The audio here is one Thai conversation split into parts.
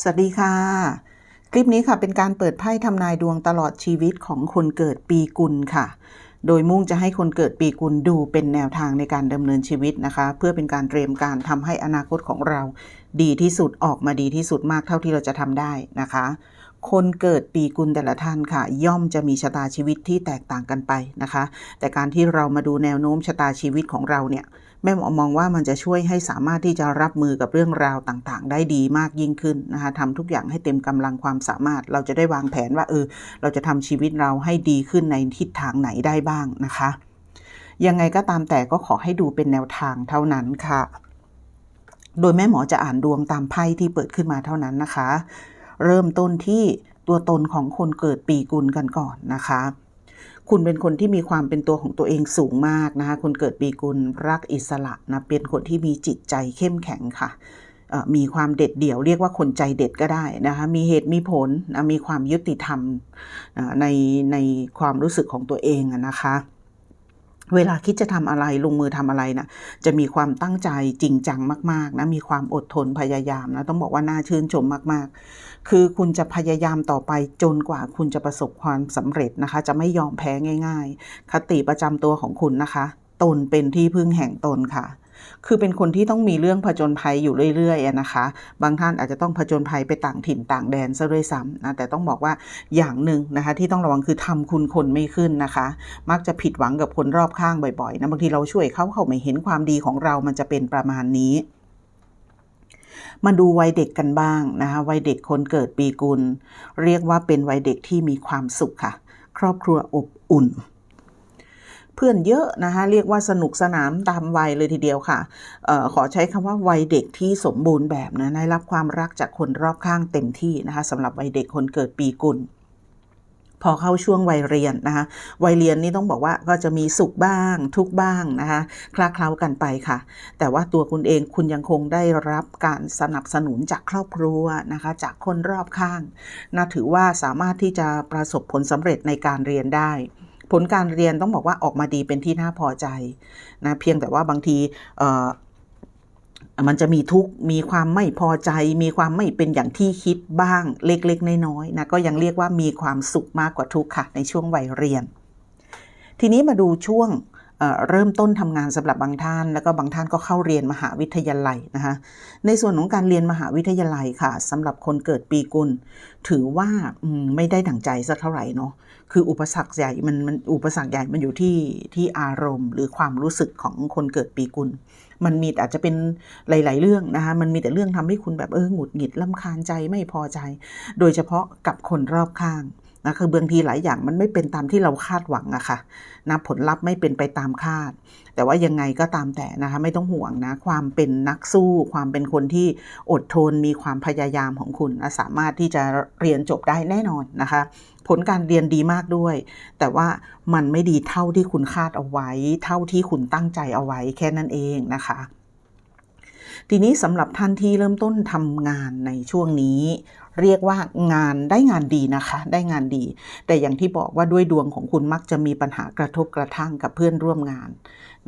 สวัสดีค่ะ คลิปนี้ค่ะเป็นการเปิดไพ่ทำนายดวงตลอดชีวิตของคนเกิดปีกุลค่ะ โดยมุ่งจะให้คนเกิดปีกุลดูเป็นแนวทางในการดำเนินชีวิตนะคะ เพื่อเป็นการเตรียมการทำให้อนาคตของเรา ดีที่สุดออกมาดีที่สุดมากเท่าที่เราจะทำได้นะคะ คนเกิดปีกุลแต่ละท่านค่ะ ย่อมจะมีชะตาชีวิตที่แตกต่างกันไปนะคะ แต่การที่เรามาดูแนวโน้มชะตาชีวิตของเราเนี่ยแม่หมอมองว่ามันจะช่วยให้สามารถที่จะรับมือกับเรื่องราวต่างๆ ได้ดีมากยิ่งขึ้นนะคะทำทุกอย่างให้เต็มกำลังความสามารถ เราจะได้วางแผนว่าเออเราจะทำชีวิตเราให้ดีขึ้นในทิศทางไหนได้บ้างนะคะ ยังไงก็ตามแต่ก็ขอให้ดูเป็นแนวทางเท่านั้นค่ะ โดยแม่หมอจะอ่านดวงตามไพ่ที่เปิดขึ้นมาเท่านั้นนะคะ เริ่มต้นที่ตัวตนของคนเกิดปีกุลกันก่อนนะคะ คุณเป็นคนที่มีความเป็นตัวของตัวเองสูงมากนะคะคนเกิดปีกุลรักอิสระนะเป็นคนที่มีจิตใจเข้มแข็งค่ะมีความเด็ดเดี่ยวเรียกว่าคนใจเด็ดก็ได้นะคะมีเหตุมีผลนะมีความยุติธรรมในในความรู้สึกของตัวเองนะคะ เวลาคิดจะทำอะไรลงมือทำอะไรนะจะมีความตั้งใจจริงจังมาก ๆ นะมีความอดทนพยายามนะต้องบอกว่าน่าชื่นชมมาก ๆ คือคุณจะพยายามต่อไปจนกว่าคุณจะประสบความสำเร็จนะคะ จะไม่ยอมแพ้ง่าย ๆ คติประจำตัวของคุณนะคะ ตนเป็นที่พึ่งแห่งตนค่ะ คือเป็นคนที่ต้องมีเรื่องผจญภัยอยู่เรื่อยๆอะนะคะ บางท่านอาจจะต้องผจญภัยไปต่างถิ่นต่างแดนซะด้วยซ้ำนะแต่ต้องบอกว่าอย่างหนึ่งนะคะที่ต้องระวังคือทำคุณคนไม่ขึ้นนะคะ มักจะผิดหวังกับคนรอบข้างบ่อยๆนะบางทีเราช่วยเขาเขาไม่เห็นความดีของเรามันจะเป็นประมาณนี้มาดูวัยเด็กกันบ้างนะคะวัยเด็กคนเกิดปีกุล เรียกว่าเป็นวัยเด็กที่มีความสุขค่ะ ครอบครัวอบอุ่น เพื่อนเยอะนะคะเรียกว่าสนุกสนานตามวัยเลยทีเดียวค่ะออขอใช้คำว่าวัยเด็กที่สมบูรณ์แบบนะได้รับความรักจากคนรอบข้างเต็มที่นะคะสำหรับวัยเด็กคนเกิดปีกุลพอเข้าช่วงวัยเรียนนะคะวัยเรียนนี่ต้องบอกว่าก็จะมีสุขบ้างทุกบ้างนะคะคลาเคล้ากันไปค่ะ แต่ว่าตัวคุณเองคุณยังคงได้รับการสนับสนุนจากครอบครัวนะคะจากคนรอบข้างนะถือว่าสามารถที่จะประสบผลสำเร็จในการเรียนได้ ผลการเรียนต้องบอกว่าออกมาดีเป็นที่น่าพอใจนะเพียงแต่ว่าบางทีมันจะมีทุกข์มีความไม่พอใจ มีความไม่เป็นอย่างที่คิดบ้างเล็กๆ น้อยๆนะก็ยังเรียกว่ามีความสุขมากกว่าทุกข์ค่ะในช่วงวัยเรียน ทีนี้มาดูช่วง เริ่มต้นทำงานสำหรับบางท่าน แล้วก็บางท่านก็เข้าเรียนมหาวิทยาลัยนะคะในส่วนของการเรียนมหาวิทยาลัยค่ะสำหรับคนเกิดปีกุล ถือว่ามไม่ได้ดั่งใจสักเท่าไหร่เนาะคืออุปสรรคใหญ่มันมันอุปสรรคใหญ่มันอยู่ที่ที่อารมณ์ หรือความรู้สึกของคนเกิดปีกุล มันมีอาจจะเป็นหลาย ๆ เรื่องนะคะมันมีแต่เรื่องทำให้คุณแบบเออหงุดหงิดลำคาญใจไม่พอใจ โดยเฉพาะกับคนรอบข้าง นะคือบางทีหลายอย่างมันไม่เป็นตามที่เราคาดหวังอะค่ะนะผลลัพธ์ไม่เป็นไปตามคาด แต่ว่ายังไงก็ตามแต่นะคะไม่ต้องห่วงนะความเป็นนักสู้ ความเป็นคนที่อดทนมีความพยายามของคุณนะสามารถที่จะเรียนจบได้แน่นอนนะคะ ผลการเรียนดีมากด้วย แต่ว่ามันไม่ดีเท่าที่คุณคาดเอาไว้ เท่าที่คุณตั้งใจเอาไว้แค่นั้นเองนะคะ ทีนี้สำหรับท่านที่เริ่มต้นทำงานในช่วงนี้ เรียกว่างานได้งานดีนะคะ ได้งานดี แต่อย่างที่บอกว่าด้วยดวงของคุณมักจะมีปัญหากระทบกระทั่งกับเพื่อนร่วมงาน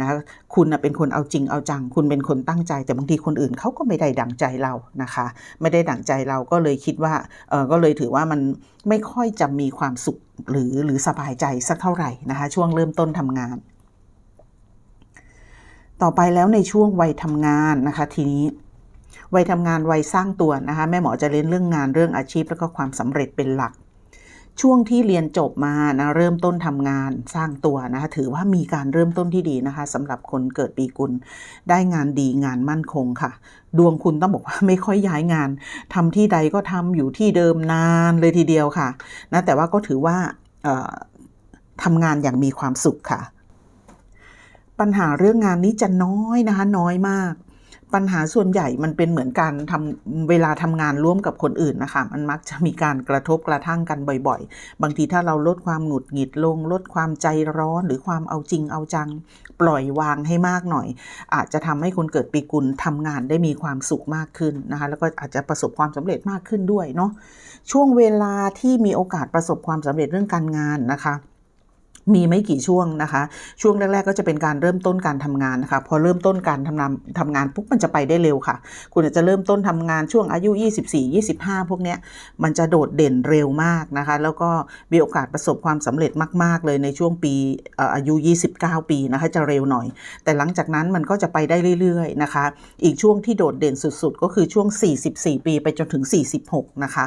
นะคะคุณเป็นคนเอาจริงเอาจัง คุณเป็นคนตั้งใจ แต่บางทีคนอื่นเขาก็ไม่ได้ดั่งใจเรานะคะ ไม่ได้ดั่งใจเราก็เลยคิดว่าเออก็เลยถือว่ามันไม่ค่อยจะมีความสุขหรือหรือสบายใจสักเท่าไหร่นะคะ ช่วงเริ่มต้นทำงาน ต่อไปแล้วในช่วงวัยทำงานนะคะ ทีนี้วัยทำงานวัยสร้างตัวนะคะแม่หมอจะเล่นเรื่องงานเรื่องอาชีพแล้วก็ความสำเร็จเป็นหลัก ช่วงที่เรียนจบมานะเริ่มต้นทำงานสร้างตัวนะคะถือว่ามีการเริ่มต้นที่ดีนะคะสำหรับคนเกิดปีกุลได้งานดีงานมั่นคงค่ะ ดวงคุณต้องบอกว่าไม่ค่อยย้ายงานทำที่ใดก็ทำอยู่ที่เดิมนานเลยทีเดียวค่ะนะแต่ว่าก็ถือว่าทำงานอย่างมีความสุขค่ะ ปัญหาเรื่องงานนี้จะน้อยนะคะน้อยมาก ปัญหาส่วนใหญ่มันเป็นเหมือนการทำเวลาทำงานร่วมกับคนอื่นนะคะ มันมักจะมีการกระทบกระทั่งกันบ่อย ๆ บางทีถ้าเราลดความหงุดหงิดลง ลดความใจร้อนหรือความเอาจริงเอาจัง ปล่อยวางให้มากหน่อย อาจจะทำให้คนเกิดปีกุลทำงานได้มีความสุขมากขึ้นนะคะ แล้วก็อาจจะประสบความสำเร็จมากขึ้นด้วยเนาะช่วงเวลาที่มีโอกาสประสบความสำเร็จเรื่องการงานนะคะ มีไม่กี่ช่วงนะคะ ช่วงแรก ๆ ก็จะเป็นการเริ่มต้นการทำงานนะคะ พอเริ่มต้นการทำงานทำงานปุ๊บมันจะไปได้เร็วค่ะ คุณอาจจะเริ่มต้นทำงานช่วงอายุ 24 25 พวกเนี้ยมันจะโดดเด่นเร็วมากนะคะ แล้วก็มีโอกาสประสบความสำเร็จมาก ๆ เลยในช่วงปีอายุ 29 ปีนะคะจะเร็วหน่อย แต่หลังจากนั้นมันก็จะไปได้เรื่อย ๆ นะคะ อีกช่วงที่โดดเด่นสุด ๆ ก็คือช่วง 44 ปีไปจนถึง 46 นะคะ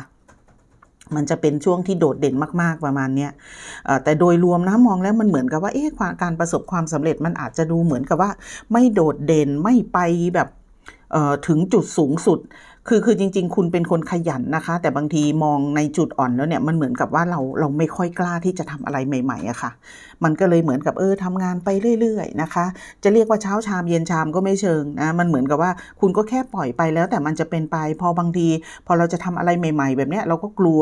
มันจะเป็นช่วงที่โดดเด่นมาก ๆ ประมาณนี้แต่โดยรวมนะมองแล้วมันเหมือนกับว่าเอ๊ะการประสบความสำเร็จมันอาจจะดูเหมือนกับว่า ไม่โดดเด่นไม่ไปแบบถึงจุดสูงสุด คือคือจริง ๆ คุณเป็นคนขยันนะคะ แต่บางทีมองในจุดอ่อนแล้วเนี่ยมันเหมือนกับว่าเราเราไม่ค่อยกล้าที่จะทำอะไรใหม่ๆอะค่ะ มันก็เลยเหมือนกับเออทำงานไปเรื่อย ๆ นะคะ จะเรียกว่าเช้าชามเย็นชามก็ไม่เชิงนะมันเหมือนกับว่าคุณก็แค่ปล่อยไปแล้วแต่มันจะเป็นไปพอบางที พอเราจะทำอะไรใหม่ ๆ แบบเนี้ยเราก็กลัว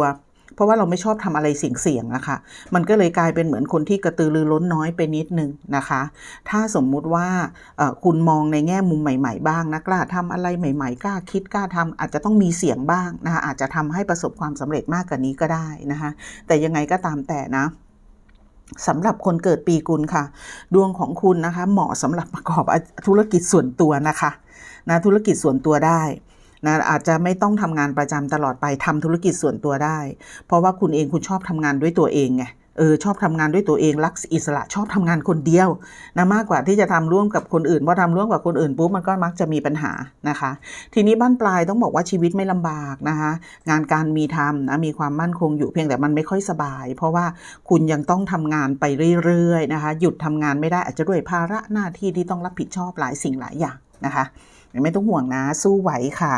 เพราะว่าเราไม่ชอบทำอะไรเสี่ยงๆอะคะมันก็เลยกลายเป็นเหมือนคนที่กระตือรือร้นน้อยไปนิดนึงนะคะ ถ้าสมมุติว่าคุณมองในแง่มุมใหม่ ๆ บ้างนะกล้าทำอะไรใหม่ ๆ กล้าคิดกล้าทำอาจจะต้องมีเสียงบ้างนะคะอาจจะทำให้ประสบความสำเร็จมากกว่านี้ก็ได้นะคะแต่ยังไงก็ตามแต่นะสำหรับคนเกิดปีกุลค่ะ ดวงของคุณนะคะ เหมาะสำหรับประกอบธุรกิจส่วนตัวนะคะนะธุรกิจส่วนตัวได้ นะอาจจะไม่ต้องทำงานประจำตลอดไปทำธุรกิจส่วนตัวได้ เพราะว่าคุณเองคุณชอบทำงานด้วยตัวเองไงเออชอบทำงานด้วยตัวเองรักอิสระชอบทำงานคนเดียวนะมากกว่าที่จะทำร่วมกับคนอื่นพอทำร่วมกับคนอื่นปุ๊บมันก็มักจะมีปัญหานะคะ ทีนี้บ้านปลายต้องบอกว่าชีวิตไม่ลำบากนะคะงานการมีทำนะมีความมั่นคงอยู่เพียงแต่มันไม่ค่อยสบาย เพราะว่าคุณยังต้องทำงานไปเรื่อยๆนะคะหยุดทำงานไม่ได้อาจจะด้วยภาระหน้าที่ที่ต้องรับผิดชอบหลายสิ่งหลายอย่างนะคะ ไม่ต้องห่วงนะ สู้ไหวค่ะ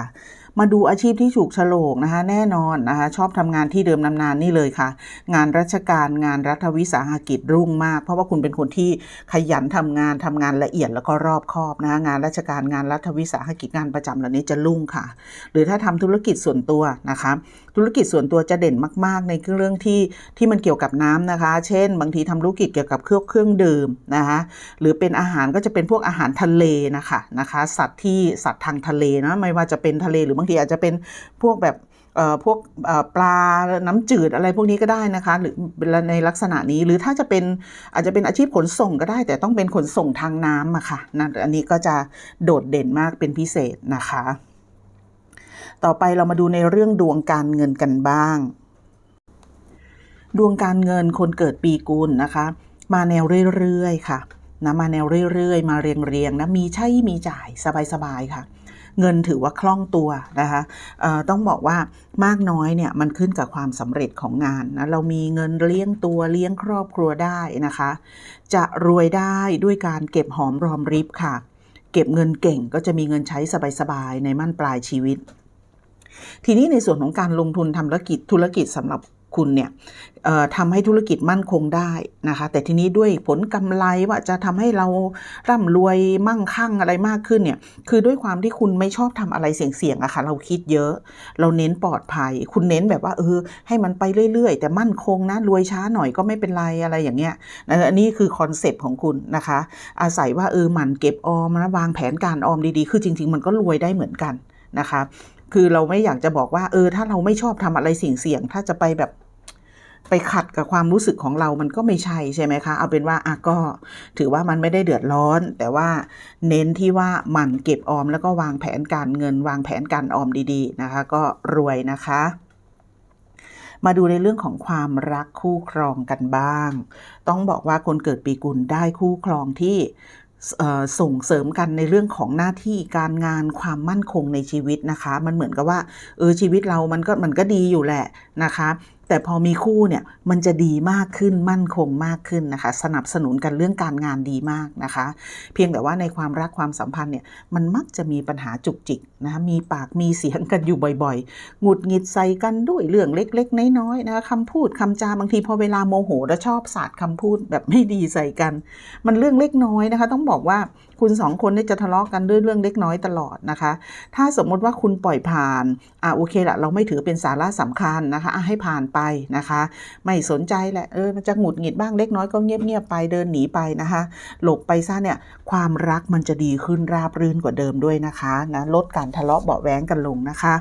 มาดูอาชีพที่ถูกฉลกนะคะ แน่นอนนะคะ ชอบทำงานที่เดิมนานๆนี่เลยค่ะ งานราชการงานรัฐวิสาหกิจรุ่งมาก เพราะว่าคุณเป็นคนที่ขยันทำงานทำงานละเอียดแล้วก็รอบคอบนะคะงานราชการงานรัฐวิสาหกิจงานประจำเหล่านี้จะรุ่งค่ะ หรือถ้าทำธุรกิจส่วนตัวนะคะ ธุรกิจส่วนตัวจะเด่นมากๆ ในเรื่องที่ที่มันเกี่ยวกับน้ำนะคะ เช่น บางทีทำธุรกิจเกี่ยวกับเครื่องเครื่องดื่มนะคะหรือเป็นอาหารก็จะเป็นพวกอาหารทะเลนะคะนะคะ สัตว์ที่สัตว์ทางทะเลนะไม่ว่าจะเป็นทะเลหรือบางทีอาจจะเป็นพวกแบบเอ่อพวกเอ่อปลาน้ำจืดอะไรพวกนี้ก็ได้นะคะ หรือในลักษณะนี้หรือถ้าจะเป็นอาจจะเป็นอาชีพขนส่งก็ได้ แต่ต้องเป็นขนส่งทางน้ำอะค่ะนะอันนี้ก็จะโดดเด่นมากเป็นพิเศษนะคะ ต่อไปเรามาดูในเรื่องดวงการเงินกันบ้าง ดวงการเงินคนเกิดปีกุลนะคะ มาแนวเรื่อยๆค่ะนะมาแนวเรื่อยๆ มาเรียงๆนะมีใช้มีจ่ายสบายๆค่ะ เงินถือว่าคล่องตัวนะคะต้องบอกว่ามากน้อยเนี่ยมันขึ้นกับความสำเร็จของงานนะเรามีเงินเลี้ยงตัวเลี้ยงครอบครัวได้นะคะ จะรวยได้ด้วยการเก็บหอมรอมริบค่ะ เก็บเงินเก่งก็จะมีเงินใช้สบายๆในมั่นปลายชีวิต ทีนี้ในส่วนของการลงทุนทำธุรกิจธุรกิจสำหรับคุณเนี่ยทำให้ธุรกิจมั่นคงได้นะคะ แต่ทีนี้ด้วยผลกำไรว่าจะทำให้เราร่ำรวยมั่งคั่งอะไรมากขึ้นเนี่ยคือด้วยความที่คุณไม่ชอบทำอะไรเสี่ยงๆอะค่ะเราคิดเยอะ เราเน้นปลอดภัย คุณเน้นแบบว่าเออให้มันไปเรื่อยๆ แต่มั่นคงนะรวยช้าหน่อยก็ไม่เป็นไรอะไรอย่างเงี้ยนะอันนี้คือคอนเซปต์ของคุณนะคะ อาศัยว่าเออหมันเก็บออมนะวางแผนการออมดีๆ คือจริง ๆ มันก็รวยได้เหมือนกันนะคะ คือเราไม่อยากจะบอกว่า เออ ถ้าเราไม่ชอบทำอะไรเสี่ยงๆถ้าจะไปแบบไปขัดกับความรู้สึกของเรามันก็ไม่ใช่ใช่ไหมคะ เอาเป็นว่าอะก็ถือว่ามันไม่ได้เดือดร้อน แต่ว่าเน้นที่ว่าหมันเก็บออมแล้วก็วางแผนการเงิน วางแผนการออมดีๆนะคะ ก็รวยนะคะ มาดูในเรื่องของความรักคู่ครองกันบ้าง ต้องบอกว่าคนเกิดปีกุลได้คู่ครองที่ ส่งเสริมกันในเรื่องของหน้าที่การงานความมั่นคงในชีวิตนะคะ มันเหมือนกับว่าเออชีวิตเรามันก็มันก็ดีอยู่แหละนะคะ แต่พอมีคู่เนี่ยมันจะดีมากขึ้นมั่นคงมากขึ้นนะคะ สนับสนุนกันเรื่องการงานดีมากนะคะ เพียงแต่ว่าในความรักความสัมพันธ์เนี่ยมันมักจะมีปัญหาจุกจิกนะคะมีปากมีเสียงกันอยู่บ่อยๆหงุดหงิดใส่กันด้วยเรื่องเล็ก ๆ น้อยๆนะคะคำพูดคำจาบางทีพอเวลาโมโหแล้วชอบสาดคำพูดแบบไม่ดีใส่กัน มันเรื่องเล็กน้อยนะคะ ต้องบอกว่า คุณสองคนเนี่ยจะทะเลาะกันด้วยเรื่องเล็กน้อยตลอดนะคะ ถ้าสมมติว่าคุณปล่อยผ่านอ่าโอเคละเราไม่ถือเป็นสาระสำคัญนะคะให้ผ่านไปนะคะ ไม่สนใจแหละเออมันจะหงุดหงิดบ้างเล็กน้อยก็เงียบๆไปเดินหนีไปนะคะ หลบไปซะเนี่ยความรักมันจะดีขึ้นราบรื่นกว่าเดิมด้วยนะคะนะลดการทะเลาะเบาะแว้งกันลงนะคะ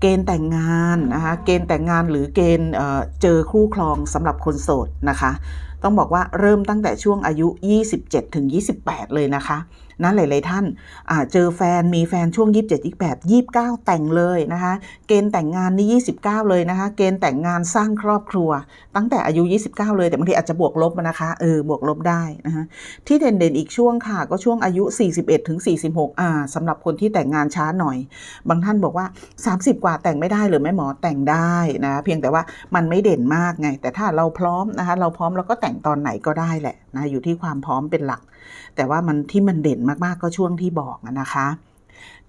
เกณฑ์แต่งงานนะคะ เกณฑ์แต่งงานหรือเกณฑ์เอ่อเจอคู่ครองสำหรับคนโสดนะคะ ต้องบอกว่าเริ่มตั้งแต่ช่วงอายุ 27ถึง28 เลยนะคะนะหลาย ๆ ท่านเจอแฟนมีแฟนช่วง 27 28 29 แต่งเลยนะคะ เกณฑ์แต่งงานนี่ 29 เลยนะคะ เกณฑ์แต่งงานสร้างครอบครัว ตั้งแต่อายุ 29 เลยแต่บางทีอาจจะบวกลบนะคะเออบวกลบได้นะคะที่เด่น ๆ อีกช่วงค่ะ ก็ช่วงอายุ 41ถึง46อ่าสำหรับคนที่แต่งงานช้าหน่อย บางท่านบอกว่า 30 กว่าแต่งไม่ได้หรือแม่หมอแต่งได้นะเพียงแต่ว่ามันไม่เด่นมากไง แต่ถ้าเราพร้อมนะคะเราพร้อมเราก็แต่งตอนไหนก็ได้แหละนะอยู่ที่ความพร้อมเป็นหลัก แต่ว่ามันที่มันเด่นมากๆก็ช่วงที่บอกนะคะ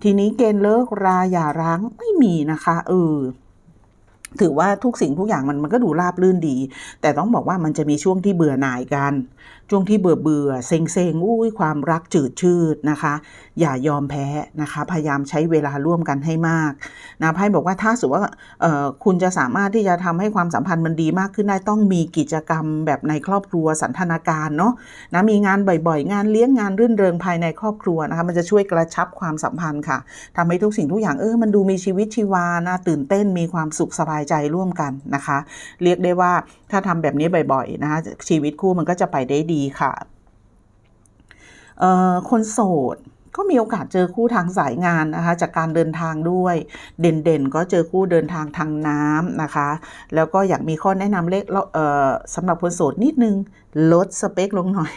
ทีนี้เกณฑ์เลิกราอย่าร้างไม่มีนะคะเออ ถือว่าทุกสิ่งทุกอย่างมันมันก็ดูราบรื่นดี แต่ต้องบอกว่ามันจะมีช่วงที่เบื่อหน่ายกัน ช่วงที่เบื่อเบื่อเซ็งเซ็งอุ้ยความรักจืดชืดนะคะ อย่ายอมแพ้นะคะ พยายามใช้เวลาร่วมกันให้มากนะไพ่บอกว่าถ้าสมมติว่าคุณจะสามารถที่จะทำให้ความสัมพันธ์มันดีมากขึ้นได้ต้องมีกิจกรรมแบบในครอบครัวสันทนาการเนาะนะมีงานบ่อยๆ งานเลี้ยงงานรื่นเริงภายในครอบครัวนะคะมันจะช่วยกระชับความสัมพันธ์ค่ะทำให้ทุกสิ่งทุกอย่างเออมันดูมีชีวิตชีวานะตื่นเต้นมีความสุขสบายใจร่วมกันนะคะ เรียกได้ว่าถ้าทำแบบนี้บ่อยๆนะคะชีวิตคู่มันก็จะไปได้ดีค่ะคนโสดก็มีโอกาสเจอคู่ทางสายงานนะคะจากการเดินทางด้วย เด่นๆ ก็เจอคู่เดินทางทางน้ำนะคะ แล้วก็อยากมีข้อแนะนำเล็กสำหรับคนโสดนิดนึงลดสเปคลงหน่อย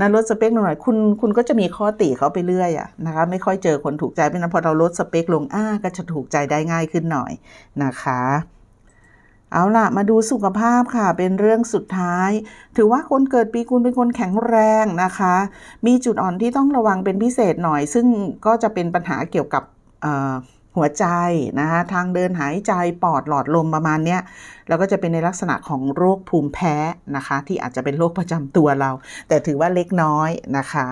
นะลดสเปคลงหน่อยคุณคุณก็จะมีข้อติเขาไปเรื่อยอะนะคะไม่ค่อยเจอคนถูกใจเพราะนั้นพอเราลดสเปคลงอ่าก็จะถูกใจได้ง่ายขึ้นหน่อยนะคะ เอาล่ะ มาดูสุขภาพค่ะ เป็นเรื่องสุดท้าย ถือว่าคนเกิดปีกุลเป็นคนแข็งแรงนะคะ มีจุดอ่อนที่ต้องระวังเป็นพิเศษหน่อย ซึ่งก็จะเป็นปัญหาเกี่ยวกับหัวใจนะคะทางเดินหายใจปอดหลอดลมประมาณเนี้ยแล้วก็จะเป็นในลักษณะของโรคภูมิแพ้นะคะ ที่อาจจะเป็นโรคประจำตัวเรา แต่ถือว่าเล็กน้อยนะคะ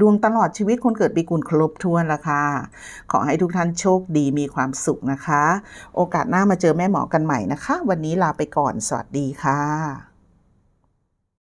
ดวงตลอดชีวิตคนเกิดปีกุลครบถ้วนละค่ะ ขอให้ทุกท่านโชคดีมีความสุขนะคะ โอกาสหน้ามาเจอแม่หมอกันใหม่นะคะ วันนี้ลาไปก่อน สวัสดีค่ะ